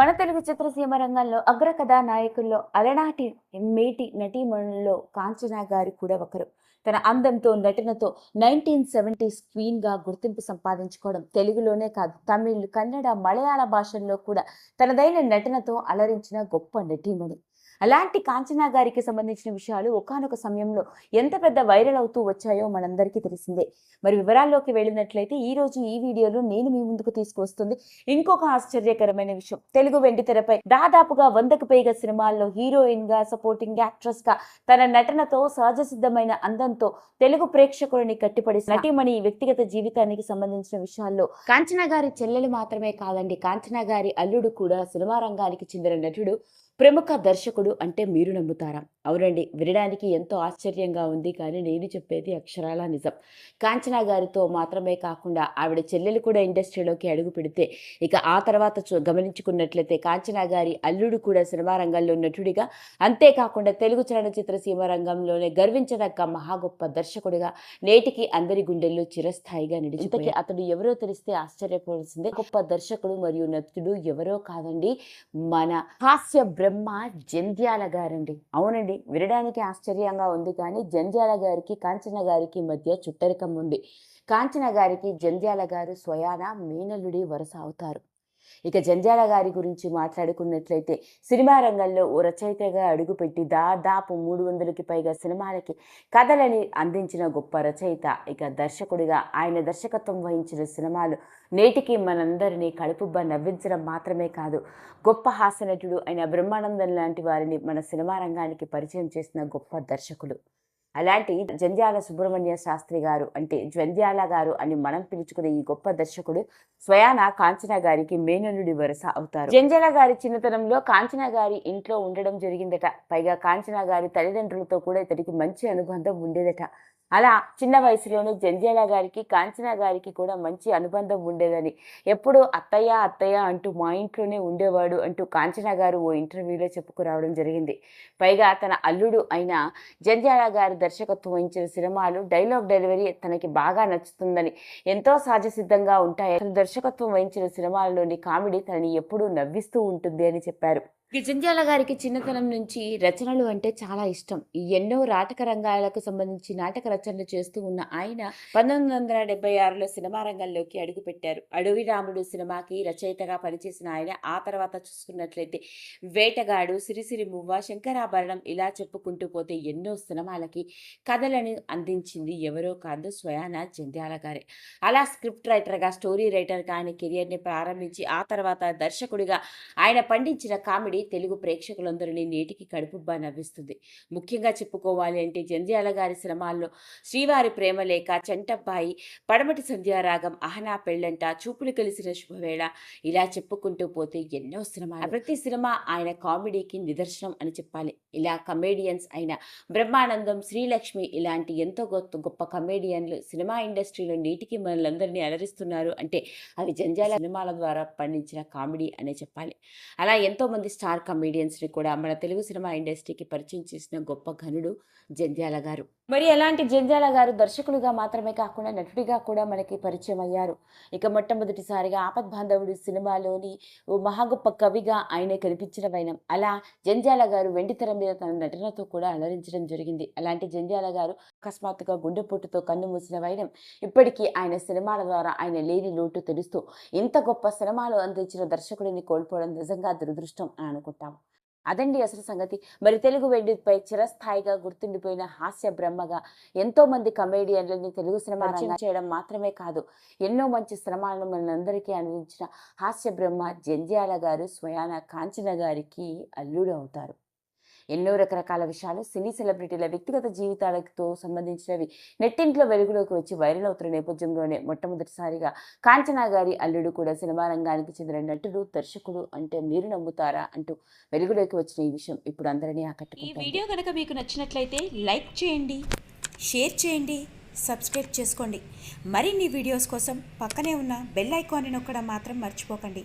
మన తెలుగు చిత్రసీమ రంగంలో అగ్రకథా నాయకుల్లో అలనాటి మేటి నటీమణుల్లో కాంచనా గారు కూడా ఒకరు. తన అందంతో నటనతో నైన్టీన్ సెవెంటీస్ క్వీన్గా గుర్తింపు సంపాదించుకోవడం తెలుగులోనే కాదు తమిళ్ కన్నడ మలయాళ భాషల్లో కూడా తనదైన నటనతో అలరించిన గొప్ప నటీమణి. అలాంటి కాంచనా గారికి సంబంధించిన విషయాలు ఒకానొక సమయంలో ఎంత పెద్ద వైరల్ అవుతూ వచ్చాయో మనందరికీ తెలిసిందే. మరి వివరాల్లోకి వెళ్ళినట్లయితే ఈ రోజు ఈ వీడియోలో నేను మీ ముందుకు తీసుకువస్తుంది ఇంకొక ఆశ్చర్యకరమైన విషయం. తెలుగు వెండి తెరపై దాదాపుగా వందకు పైగా సినిమాల్లో హీరోయిన్గా సపోర్టింగ్ యాక్ట్రెస్గా తన నటనతో సహజ సిద్ధమైన అందంతో తెలుగు ప్రేక్షకులని కట్టిపడి నటిమణి వ్యక్తిగత జీవితానికి సంబంధించిన విషయాల్లో కాంచనా గారి చెల్లెలు మాత్రమే కాదండి. కాంచనా గారి అల్లుడు కూడా సినిమా రంగానికి చెందిన నటుడు. ప్రముఖ దర్శకుడు అంటే మీరు నమ్ముతారా? అవునండి. వినడానికి ఎంతో ఆశ్చర్యంగా ఉంది కానీ నేను చెప్పేది అక్షరాల నిజం. కాంచనా గారితో మాత్రమే కాకుండా ఆవిడ చెల్లెలు కూడా ఇండస్ట్రీలోకి అడుగు పెడితే ఇక ఆ తర్వాత చూ- గమనించుకున్నట్లయితే కాంచనా గారి అల్లుడు కూడా సినిమా రంగంలో నటుడిగా అంతేకాకుండా తెలుగు చలనచిత్ర సీమ రంగంలోనే గర్వించదగ్గ మహా గొప్ప దర్శకుడిగా నేటికి అందరి గుండెల్లో చిరస్థాయిగా నిలిచిపోయి అతడు ఎవరో తెలిస్తే ఆశ్చర్యపోవాల్సిందే గొప్ప దర్శకుడు మరియు నటుడు ఎవరో కాదండి మన హాస్య బ్రహ్మ జంధ్యాల గారండి. అవునండి వినడానికి ఆశ్చర్యంగా ఉంది కానీ జంధ్యాల గారికి కాంచన గారికి మధ్య చుట్టరికం ఉంది. కాంచన గారికి జంధ్యాల గారు స్వయాన మీనలుడి వరుస అవుతారు. ఇక జంజాల గారి గురించి మాట్లాడుకున్నట్లయితే సినిమా రంగంలో ఓ రచయితగా అడుగుపెట్టి దాదాపు మూడు వందలకి పైగా సినిమాలకి కథలని అందించిన గొప్ప రచయిత ఇక దర్శకుడిగా ఆయన దర్శకత్వం వహించిన సినిమాలు నేటికి మనందరినీ కడుపుబ్బ నవ్వించడం మాత్రమే కాదు గొప్ప హాస్యనటుడు అయిన బ్రహ్మానందం లాంటి వారిని మన సినిమా రంగానికి పరిచయం చేసిన గొప్ప దర్శకుడు అలాంటి జంధ్యాల సుబ్రహ్మణ్య శాస్త్రి గారు అంటే జంధ్యాల గారు అని మనం పిలుచుకునే ఈ గొప్ప దర్శకుడు స్వయాన కాంచన గారికి మేననుడి వరుస అవుతారు. జంధ్యాల గారి చిన్నతనంలో కాంచన గారి ఇంట్లో ఉండడం జరిగిందట. పైగా కాంచన గారి తల్లిదండ్రులతో కూడా ఇతడికి మంచి అనుబంధం ఉండేదట. అలా చిన్న వయసులోనే జంధ్యాల గారికి కాంచన గారికి కూడా మంచి అనుబంధం ఉండేదని. ఎప్పుడూ అత్తయ్య అత్తయ్య అంటూ మా ఇంట్లోనే ఉండేవాడు అంటూ కాంచన గారు ఓ ఇంటర్వ్యూలో చెప్పుకురావడం జరిగింది. పైగా తన అల్లుడు అయిన జంజాల గారి దర్శకత్వం వహించిన సినిమాలు డైలాగ్ డెలివరీ తనకి బాగా నచ్చుతుందని ఎంతో సహజసిద్ధంగా ఉంటాయి అతను దర్శకత్వం వహించిన సినిమాల్లోని కామెడీ తనని ఎప్పుడూ నవ్విస్తూ ఉంటుంది అని చెప్పారు. జంధ్యాల గారికి చిన్నతనం నుంచి రచనలు అంటే చాలా ఇష్టం. ఈ ఎన్నో నాటక రంగాలకు సంబంధించి నాటక రచనలు చేస్తూ ఉన్న ఆయన పంతొమ్మిది వందల డెబ్బై ఆరులో సినిమా రంగంలోకి అడుగుపెట్టారు. అడవి రాముడు సినిమాకి రచయితగా పనిచేసిన ఆయన ఆ తర్వాత చూసుకున్నట్లయితే వేటగాడు సిరిసిరి మువ్వ శంకరాభరణం ఇలా చెప్పుకుంటూ పోతే ఎన్నో సినిమాలకి కథలను అందించింది ఎవరో కాదు స్వయాన జంధ్యాల గారే. అలా స్క్రిప్ట్ రైటర్గా స్టోరీ రైటర్గా ఆయన కెరియర్ని ప్రారంభించి ఆ తర్వాత దర్శకుడిగా ఆయన పండించిన కామెడీ తెలుగు ప్రేక్షకులందరినీ నేటికి కడుపుబ్బా నవ్విస్తుంది. ముఖ్యంగా చెప్పుకోవాలి అంటే జంధ్యాల గారి సినిమాల్లో శ్రీవారి ప్రేమలేఖ చెంటబ్బాయి పడమటి సంధ్యారాగం అహనా పెళ్ళంట చూపులు కలిసిన శుభవేళ ఇలా చెప్పుకుంటూ పోతే ఎన్నో సినిమా ప్రతి సినిమా ఆయన కామెడీకి నిదర్శనం అని చెప్పాలి. ఇలా కమేడియన్స్ అయిన బ్రహ్మానందం శ్రీలక్ష్మి ఇలాంటి ఎంతో గొప్ప గొప్ప కమేడియన్లు సినిమా ఇండస్ట్రీలో నీటికి మనలందరినీ అలరిస్తున్నారు. అంటే అవి జంజాల సినిమాల ద్వారా పండించిన కామెడీ అనే చెప్పాలి. అలా ఎంతో మంది స్టార్ కమేడియన్స్ని కూడా మన తెలుగు సినిమా ఇండస్ట్రీకి పరిచయం చేసిన గొప్ప ఘనుడు జంజాల గారు. మరి అలాంటి జంజాల గారు దర్శకులుగా మాత్రమే కాకుండా నటుడిగా కూడా మనకి పరిచయం అయ్యారు. ఇక మొట్టమొదటిసారిగా ఆపద్ బాంధవుడు సినిమాలోని ఓ మహా గొప్ప కవిగా ఆయన కనిపించిన వైనం. అలా జంజాల గారు వెండితెర మీద తన నటనతో కూడా అలరించడం జరిగింది. అలాంటి జంధ్యాల గారు అకస్మాత్తుగా గుండెపోటుతో కన్ను మూసిన వైనం ఇప్పటికీ ఆయన సినిమాల ద్వారా ఆయన లేని లోటు తెలుస్తూ ఇంత గొప్ప సినిమాలు అందించిన దర్శకుడిని కోల్పోవడం నిజంగా దురదృష్టం అని అనుకుంటాం అదండి అసలు సంగతి. మరి తెలుగు వెండిపై చిరస్థాయిగా గుర్తుండిపోయిన హాస్య బ్రహ్మగా ఎంతో మంది కమేడియన్లని తెలుగు సినిమా రంగం చేయడం మాత్రమే కాదు ఎన్నో మంచి సినిమాలను మనందరికీ అందించిన హాస్య బ్రహ్మ జంధ్యాల గారు స్వయాన కాంచన గారికి అల్లుడు అవుతారు. ఎన్నో రకరకాల విషయాలు సినీ సెలబ్రిటీల వ్యక్తిగత జీవితాలతో సంబంధించినవి. నెట్టింట్లో వెలుగులోకి వచ్చి వైరల్ అవుతున్న నేపథ్యంలోనే మొట్టమొదటిసారిగా కాంచనా గారి అల్లుడు కూడా సినిమా రంగానికి చెందిన నటుడు దర్శకుడు అంటే మీరు నమ్ముతారా అంటూ వెలుగులోకి వచ్చిన ఈ విషయం ఇప్పుడు అందరినీ ఈ ఆకట్టుకుంటుంది. వీడియో కనుక మీకు నచ్చినట్లయితే లైక్ చేయండి షేర్ చేయండి సబ్స్క్రైబ్ చేసుకోండి. మరిన్ని వీడియోస్ కోసం పక్కనే ఉన్న బెల్ ఐకాన్ని నొక్కడం మాత్రం మర్చిపోకండి.